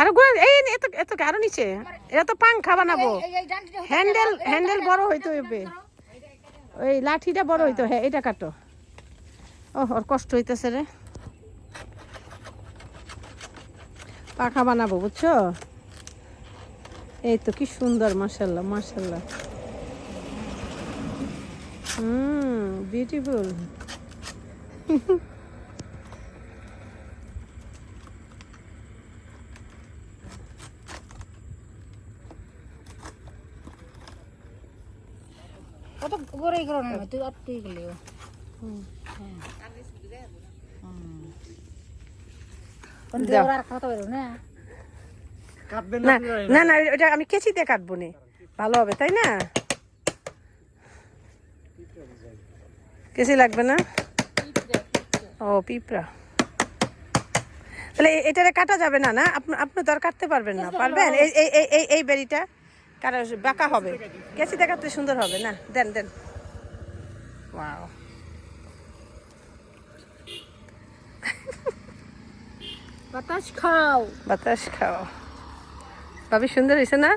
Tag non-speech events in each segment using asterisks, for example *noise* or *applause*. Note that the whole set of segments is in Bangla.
আরও এই এত এত আরও নিচে। এটা তো পাংখা বানাবো হ্যান্ডেল হ্যান্ডেল বড় হইতো হবে। ওই লাঠিটা বড় হইতো হ্যাঁ এটা কাটো। ও ওর কষ্ট হইতেছে রে। পাখা বানাবো বুঝছ? এই তো কি সুন্দর মাশাল্লাহ মাশাল্লাহ হুম বিউটিফুল *laughs* কত করো না তুই আর তুই গেলি না। না না না ওটা আমি কেচিতে কাটবো নে। ভালো হবে তাই না? কেচি লাগবে না? ও পিঁপড়া। তাহলে এটারে কাটা যাবে না না? আপনি আপনি তো আর কাটতে পারবেন না। পারবেন? এই এই এই এই এই বেরিটা? কাটা বাঁকা হবে। কেচিতে কাটতে সুন্দর হবে না? দেন দেন। ওয়াও বাতাস খাও। বাতাস খাও। ভাবি সুন্দর হয়েছে না?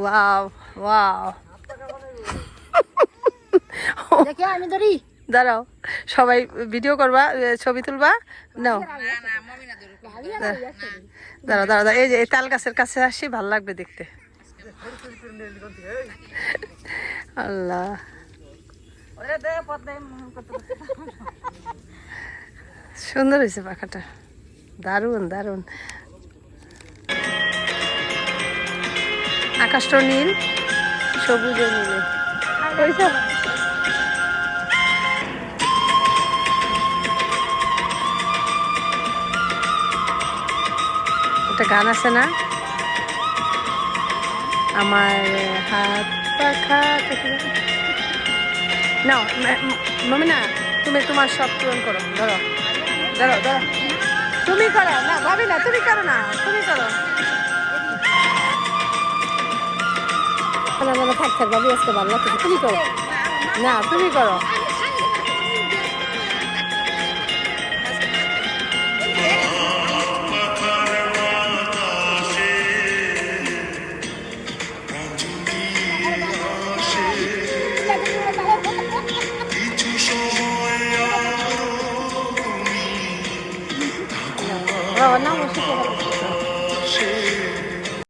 ওয়াও ওয়াও দেখি আমি ধরি। দাঁড়াও সবাই ভিডিও করবা ছবি তুলবা? নাও। দাঁড়াও দাঁড়াও। এই যে এই তাল গাছের কাছে আসি ভালো লাগবে দেখতে। আল্লাহ। সুন্দর হয়েছে পাখাটা। দারুণ দারুণ। আকাশটা নীল সবুজ একটা গান আছে না? আমার হাত পাখা নাও মামি না তুমি তোমার সব পূরণ করো ধরো ধরো ধরো। তুমি করো না ভাবি না তুমি করো না তুমি করো। থাক থাক ভাবি আজকে ভালো লাগছে তুমি করো। না তুমি করো। না বসে